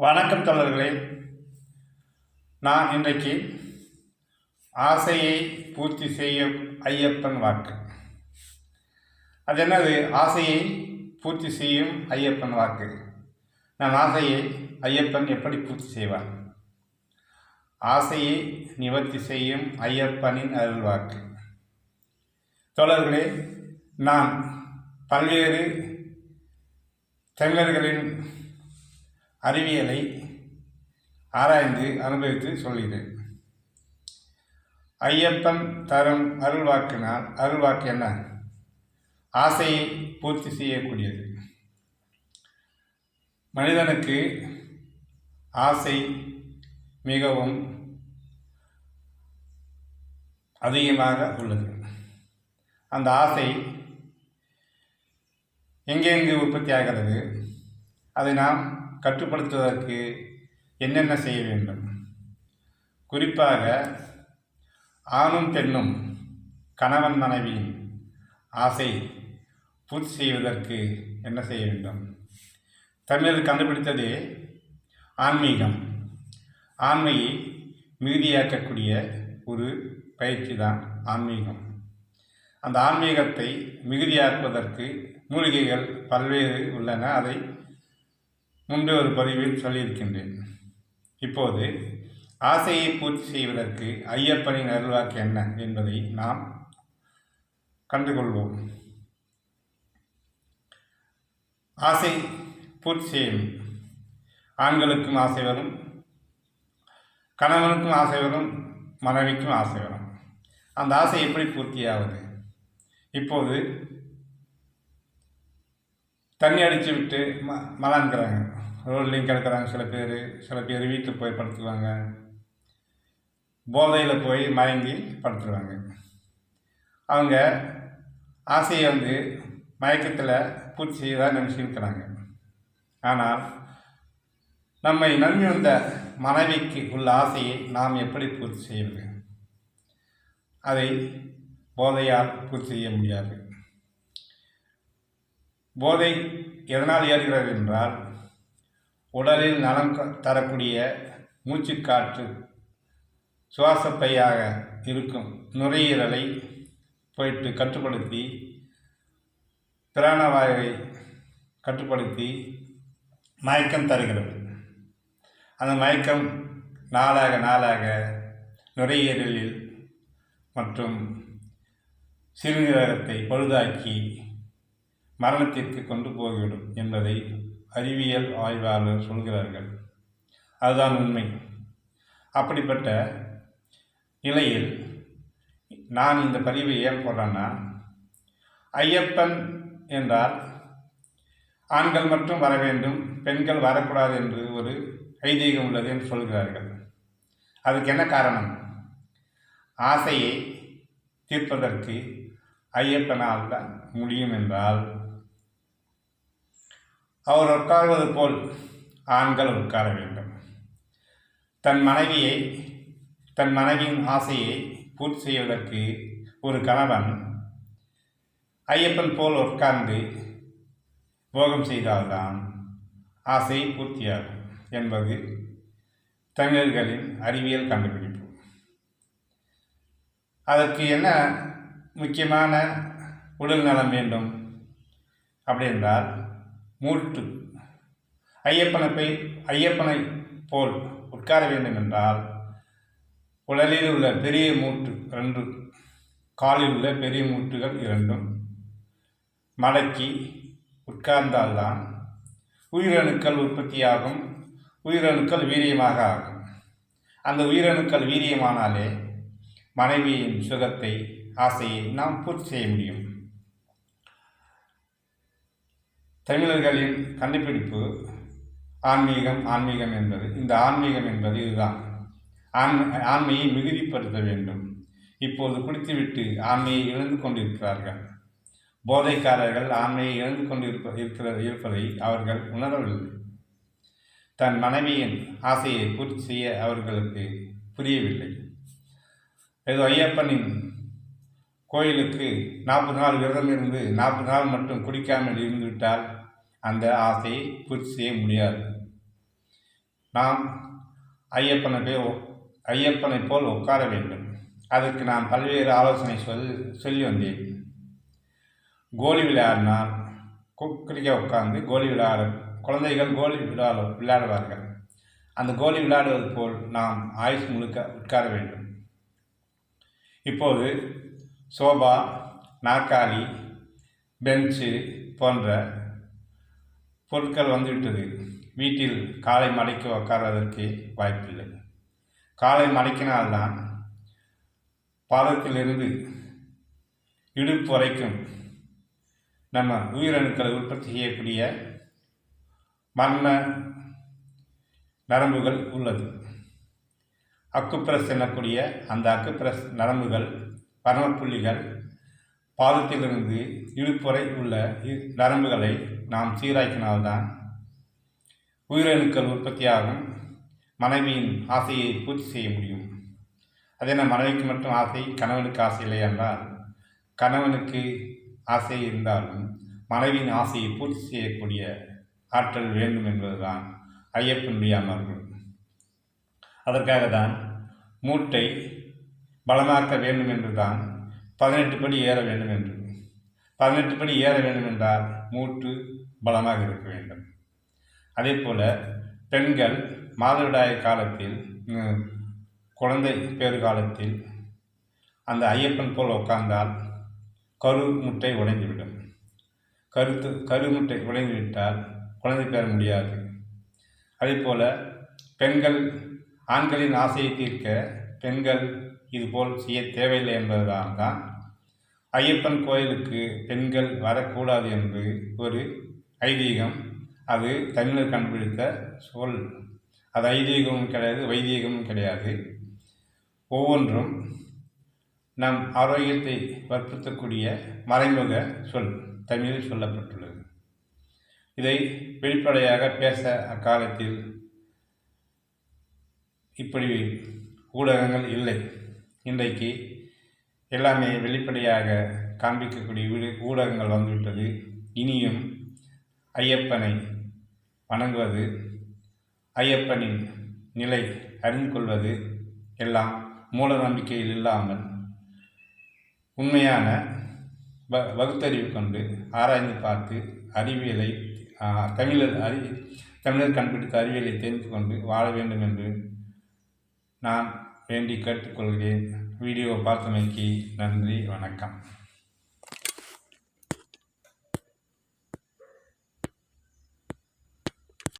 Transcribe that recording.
வணக்கம் தோழர்களே. நான் இன்றைக்கு ஆசையை பூர்த்தி செய்யும் ஐயப்பன் வாக்கு. அது என்னது? ஆசையை பூர்த்தி செய்யும் ஐயப்பன் வாக்கு. நம் ஆசையை ஐயப்பன் எப்படி பூர்த்தி செய்வான் ஆசையை நிவர்த்தி செய்யும் ஐயப்பனின் அருள் வாக்கு. தோழர்களே நான் பல்வேறு தமிழர்களின் அறிவியலை ஆராய்ந்து அனுபவித்து சொல்கிறேன். ஐயப்பன் தரும் அருள்வாக்கினால் அருள்வாக்கு என்ன? ஆசையை பூர்த்தி செய்யக்கூடியது. மனிதனுக்கு ஆசை மிகவும் அதிகமாக உள்ளது. அந்த ஆசை எங்கெங்கு உற்பத்தி ஆகிறது அதை நாம் கட்டுப்படுத்துவதற்கு என்னென்ன செய்ய வேண்டும்? குறிப்பாக ஆணும் பெண்ணும் கணவன் மனைவியின் ஆசை பூர்த்தி செய்வதற்கு என்ன செய்ய வேண்டும்? தமிழர் கண்டுபிடித்ததே ஆன்மீகம். ஆண்மையை மிகுதியாக்கக்கூடிய ஒரு பயிற்சி தான் ஆன்மீகம். அந்த ஆன்மீகத்தை மிகுதியாக்குவதற்கு மூலிகைகள் பல்வேறு உள்ளன. அதை முன்பே ஒரு பதிவில் சொல்லியிருக்கின்றேன். இப்போது ஆசையை பூர்த்தி செய்வதற்கு ஐயப்பனின் அருள்வாக்கு என்ன என்பதை நாம் கண்டுகொள்வோம். ஆசை பூர்த்தி செய்யும். ஆண்களுக்கும் ஆசை வரும். கணவனுக்கும் ஆசை வரும். மனைவிக்கும் ஆசை வரும். அந்த ஆசை எப்படி பூர்த்தியாவது? இப்போது தண்ணி அடித்து விட்டு ம மலான்கிறாங்க. ரோட்லேயும் கிடக்கிறாங்க. சில பேர் சில பேர் வீட்டில் போய் படுத்துருவாங்க. போதையில் போய் மயங்கி படுத்துருவாங்க. அவங்க ஆசையை வந்து மயக்கத்தில் பூர்த்தி செய்யதான் நினச்சிருக்கிறாங்க ஆனால் நம்மை நம்பி வந்த மனைவிக்கு உள்ள ஆசையை நாம் எப்படி பூர்த்தி செய்வது? அதை போதையால் பூர்த்தி செய்ய முடியாது. போதை எதனால் ஏறுகிறது என்றால் உடலில் நலம் க- தரக்கூடிய மூச்சுக்காற்று சுவாசப்பையாக இருக்கும் நுரையீரலை போயிட்டு கட்டுப்படுத்தி பிராணவாயுவை கட்டுப்படுத்தி மயக்கம் தருகிறது. அந்த மயக்கம் நாளாக நாளாக நுரையீரலில் மற்றும் சிறுநீரகத்தை பழுதாக்கி மரணத்திற்கு கொண்டு போய்விடும் என்பதை அறிவியல் ஆய்வாளர் சொல்கிறார்கள். அதுதான் உண்மை. அப்படிப்பட்ட நிலையில் நான் இந்த பதிவை ஏன் போடுறேன்னா ஐயப்பன் என்றால் ஆண்கள் மட்டும் வர வேண்டும் பெண்கள் வரக்கூடாது என்று ஒரு ஐதீகம் உள்ளது என்று சொல்கிறார்கள். அதுக்கு என்ன காரணம்? ஆசையை தீர்ப்பதற்கு ஐயப்பனால் தான் முடியும் என்றால் அவர் உட்கார்வது போல் ஆண்கள் உட்கார வேண்டும். தன் மனைவியை தன் மனைவியின் ஆசையை பூர்த்தி செய்வதற்கு ஒரு கணவன் ஐயப்பன் போல் உட்கார்ந்து போகம் செய்தால்தான் ஆசை பூர்த்தியாகும் என்பது தமிழர்களின் அறிவியல் கண்டுபிடிப்பு. அதற்கு என்ன முக்கியமான உடல் நலம் வேண்டும் அப்படி என்றால் மூட்டு ஐயப்பனை போய் ஐயப்பனை போல் உட்கார வேண்டும் என்றால் உடலில் உள்ள பெரிய மூட்டு ரெண்டு காலில் உள்ள பெரிய மூட்டுகள் இரண்டும் மடக்கி உட்கார்ந்தால்தான் உயிரணுக்கள் உற்பத்தியாகும் உயிரணுக்கள் வீரியமாக ஆகும். அந்த உயிரணுக்கள் வீரியமானாலே மனைவியின் சுகத்தை ஆசையை நாம் பூர்த்தி செய்ய முடியும். தமிழர்களின் கண்டுபிடிப்பு ஆன்மீகம் ஆன்மீகம் என்பது இந்த ஆன்மீகம் என்பது இதுதான். ஆன்ம ஆண்மையை மிகுதிப்படுத்த வேண்டும். இப்போது குடித்துவிட்டு ஆண்மையை இழந்து கொண்டிருக்கிறார்கள். போதைக்காரர்கள் ஆண்மையை இழந்து கொண்டிருப்ப இருக்கிற இருப்பதை அவர்கள் உணரவில்லை. தன் மனைவியின் ஆசையை பூர்த்தி செய்ய அவர்களுக்கு புரியவில்லை. ஏதோ ஐயப்பனின் கோயிலுக்கு நாற்பது நாள் விரதம் இருந்து நாற்பது நாள் மட்டும் குடிக்காமல் இருந்துவிட்டால் அந்த ஆசையை பூர்த்தி செய்ய முடியாது. நாம் ஐயப்பனை போய் ஐயப்பனை ஐயப்பனைப் போல் உட்கார வேண்டும். அதற்கு நான் பல்வேறு ஆலோசனை சொல் சொல்லி வந்தேன். கோலி விளையாடினால் குக்கிரிக்க உட்கார்ந்து கோலி விளையாட குழந்தைகள் கோலி விளையாட விளையாடுவார்கள். அந்த கோலி விளையாடுவது போல் நாம் ஆயுஷ் முழுக்க உட்கார வேண்டும். இப்போது சோபா நாற்காலி பெஞ்சு போன்ற பொருட்கள் வந்துவிட்டது. வீட்டில் காலை மடக்கி உட்காரதற்கு வாய்ப்பில்லை. காலை மடக்கினால்தான் பாதத்திலிருந்து இடுப்பு வரைக்கும் நம்ம உயிரணுக்களை உற்பத்தி செய்யக்கூடிய மர்ம நரம்புகள் உள்ளது. அக்குப்பிரஸ் எனக்கூடிய அந்த அக்குப்பிரஸ் நரம்புகள் பரமப்புள்ளிகள் பாதத்திலிருந்து இடுப்பு உள்ள இ- நரம்புகளை நாம் சீராக்கினால்தான் உயிரணுக்கள் உற்பத்தியாகும். மனைவியின் ஆசையை பூர்த்தி செய்ய முடியும். அதே மனைவிக்கு மட்டும் ஆசை கணவனுக்கு ஆசை இல்லை என்றால் கணவனுக்கு ஆசை இருந்தாலும் மனைவியின் ஆசையை பூர்த்தி செய்யக்கூடிய ஆற்றல் வேண்டும் என்பதுதான் ஐயப்பனுடைய அமர்வு அதற்காக தான் மூட்டை பலமாக்க வேண்டும் என்றுதான் பதினெட்டு படி ஏற வேண்டும் என்று. பதினெட்டு படி ஏற வேண்டும் என்றால் மூட்டு பலமாக இருக்க வேண்டும். அதே போல் பெண்கள் மாதவிடாய் காலத்தில் குழந்தை பேறு காலத்தில் அந்த ஐயப்பன் போல் உட்கார்ந்தால் கரு முட்டை உடைந்துவிடும். கருத்து கரு முட்டை உடைந்துவிட்டால் குழந்தை பெற முடியாது. அதேபோல் பெண்கள் ஆண்களின் ஆசையை தீர்க்க பெண்கள் இதுபோல் செய்ய தேவையில்லை என்பதால் தான் ஐயப்பன் கோயிலுக்கு பெண்கள் வரக்கூடாது என்று ஒரு ஐதீகம் அது தமிழர் கண்டுபிடித்த சொல். அது ஐதீகமும் கிடையாது வைதீகமும் கிடையாது. ஒவ்வொன்றும் நம் ஆரோக்கியத்தை வற்புறுத்தக்கூடிய மறைமுக சொல் தமிழில் சொல்லப்பட்டுள்ளது. இதை வெளிப்படையாக பேச அக்காலத்தில் இப்படி ஊடகங்கள் இல்லை. இன்றைக்கு எல்லாமே வெளிப்படையாக காண்பிக்கக்கூடிய வீடு ஊடகங்கள் வந்துவிட்டது. இனியும் ஐயப்பனை வணங்குவது ஐயப்பனின் நிலை அறிந்து கொள்வது எல்லாம் மூட நம்பிக்கையில் இல்லாமல் உண்மையான வ வகுத்தறிவு கொண்டு ஆராய்ந்து பார்த்து அறிவியலை தமிழர் அறி தமிழர் கண்டுபிடித்த அறிவியலை தெரிந்து கொண்டு வாழ வேண்டும் என்று நான் வேண்டி கேட்டுக்கொள்கிறேன். வீடியோ பார்த்தமைக்கு நன்றி வணக்கம்.